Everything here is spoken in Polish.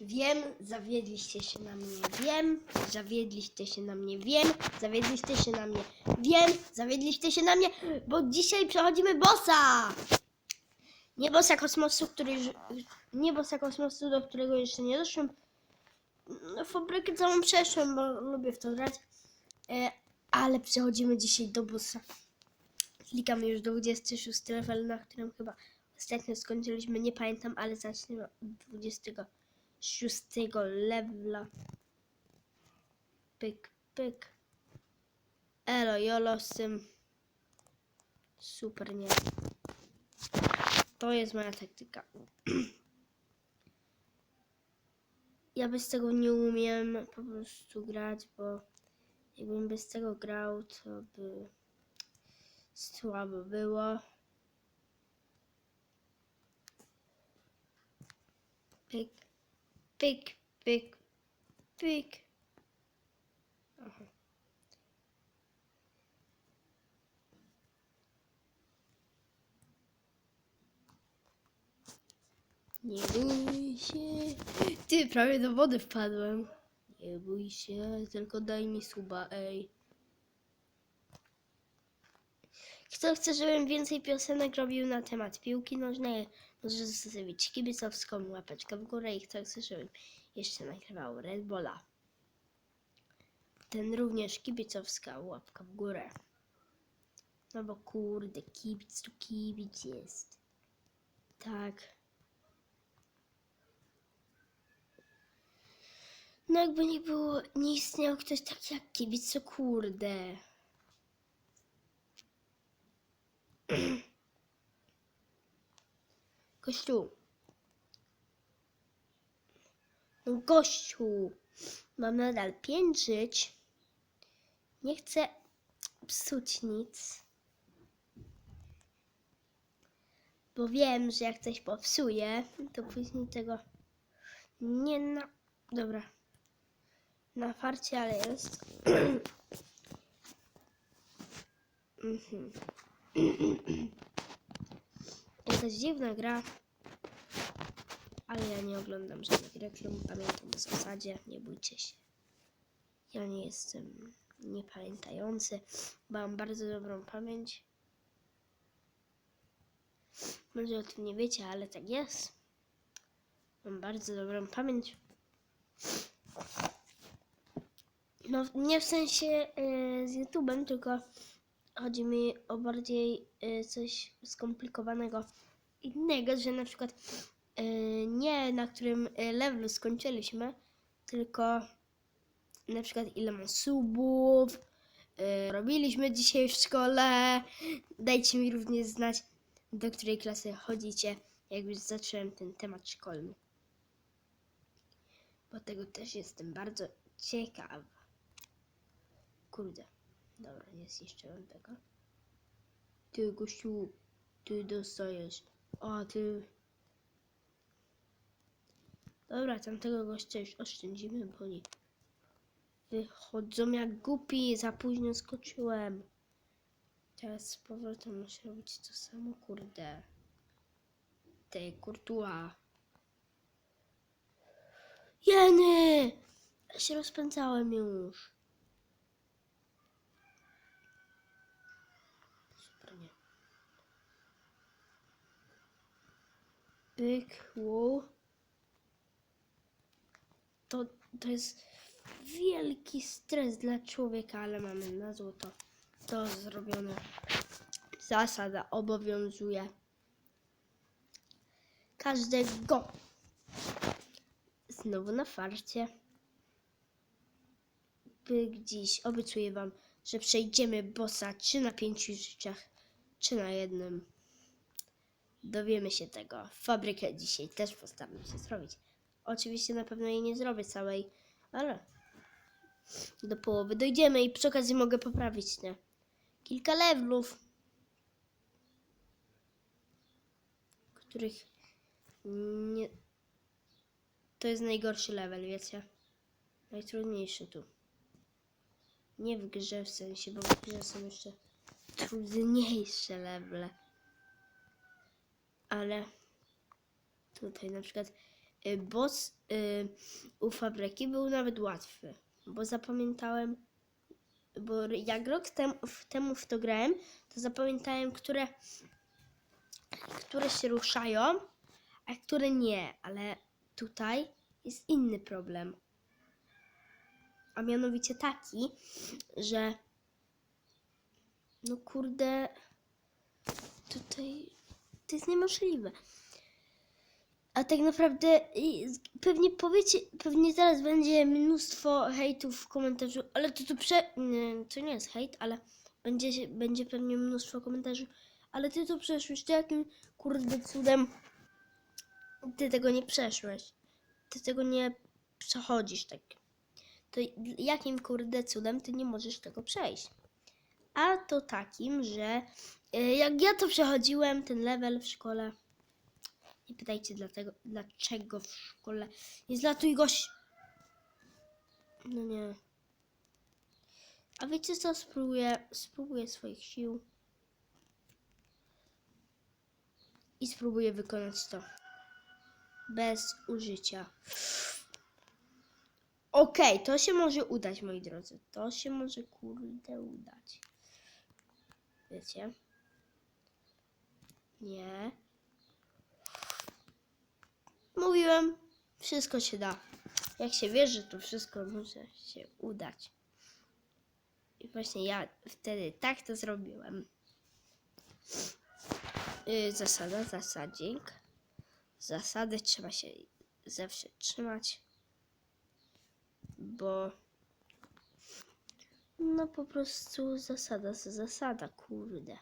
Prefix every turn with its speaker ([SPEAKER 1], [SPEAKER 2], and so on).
[SPEAKER 1] Wiem, zawiedliście się na mnie. Wiem, zawiedliście się na mnie. Wiem, zawiedliście się na mnie. Wiem, zawiedliście się na mnie, bo dzisiaj przechodzimy bossa. Nie bossa kosmosu, który już, nie bossa kosmosu, do którego jeszcze nie doszłem. No, fabrykę całą przeszłem, bo lubię w to grać. E, ale przechodzimy dzisiaj do bossa. Klikamy już do 26 level, na którym chyba ostatnio skończyliśmy. Nie pamiętam, ale zaczniemy od 26 levela. Pyk, pyk. Elo, jolo z tym. Super, nie. To jest moja taktyka. Ja bez tego nie umiem po prostu grać, bo jakbym bez tego grał, to by słabo było. Pyk, pyk, pyk, pyk. Nie bój się. Ty, prawie do wody wpadłem. Nie bój się, tylko daj mi suba, ej. Kto chce, żebym więcej piosenek robił na temat piłki nożnej, może zostawić kibicowską łapeczkę w górę i chce, żebym jeszcze nagrywał Red Bulla. Ten również kibicowska łapka w górę. No bo kurde, kibic to kibic jest. Tak. No jakby nie było, nie istniał ktoś taki jak kibic, to kurde. Gościu. No gościu. Mam nadal pięć żyć. Nie chcę psuć nic. Bo wiem, że jak coś popsuję, to później tego nie na... Dobra. Na farcie, ale jest. Mhm. Jakaś dziwna gra. Ale ja nie oglądam żadnych reklam. Pamiętam o zasadzie. Nie bójcie się. Ja nie jestem niepamiętający. Mam bardzo dobrą pamięć. Może o tym nie wiecie, ale tak jest. Mam bardzo dobrą pamięć. No, nie w sensie y, z YouTube'em, tylko chodzi mi o bardziej y, coś skomplikowanego innego, że na przykład y, nie na którym y, levelu skończyliśmy, tylko na przykład ile mam subów, y, robiliśmy dzisiaj w szkole. Dajcie mi również znać, do której klasy chodzicie, jak już zacząłem ten temat szkolny. Bo tego też jestem bardzo ciekaw. Kurde. Dobra, nie zniszczyłem tego. Ty, gościu, ty dostajesz. A, ty... Dobra, tamtego gościa już oszczędzimy, bo oni wychodzą jak głupi. Za późno skoczyłem. Teraz z powrotem muszę robić to samo, kurde. Ty, kurtua. Jeny! Ja się rozpędzałem już. Pyk, wow. To, to jest wielki stres dla człowieka, ale mamy na złoto to zrobione. Zasada obowiązuje każdego. Znowu na farcie. Pyk dziś. Obiecuję wam, że przejdziemy bossa czy na pięciu życiach, czy na jednym. Dowiemy się tego. Fabrykę dzisiaj też postaram się zrobić. Oczywiście na pewno jej nie zrobię całej, ale do połowy dojdziemy i przy okazji mogę poprawić nie? kilka levelów, których nie... To jest najgorszy level, wiecie? Najtrudniejszy tu. Nie w grze w sensie, bo w grze są jeszcze trudniejsze levele. Ale tutaj na przykład y, boss y, u fabryki był nawet łatwy, bo zapamiętałem, bo jak rok temu temu w to grałem, to zapamiętałem, które, które się ruszają, a które nie, ale tutaj jest inny problem. A mianowicie taki, że no kurde, tutaj to jest niemożliwe. A tak naprawdę pewnie powiecie, pewnie zaraz będzie mnóstwo hejtów w komentarzu, ale to tu prze... To nie jest hejt, ale będzie, będzie pewnie mnóstwo komentarzy, ale ty to przeszłeś, to jakim kurde cudem ty tego nie przeszłeś? Ty tego nie przechodzisz tak. To jakim kurde cudem ty nie możesz tego przejść? A to takim, że y, jak ja to przechodziłem, ten level w szkole, nie pytajcie dlatego, dlaczego w szkole. Nie zlatuj gość. No nie. A wiecie co? Spróbuję, spróbuję swoich sił. I spróbuję wykonać to. Bez użycia. Okej, to się może udać, moi drodzy. To się może kurde udać. Wiecie? Nie. Mówiłem, wszystko się da. Jak się wierzy, to wszystko może się udać. I właśnie ja wtedy tak to zrobiłem. Yy, zasada, zasadzik. Zasady trzeba się zawsze trzymać, bo no po prostu zasada, za zasada, kurde.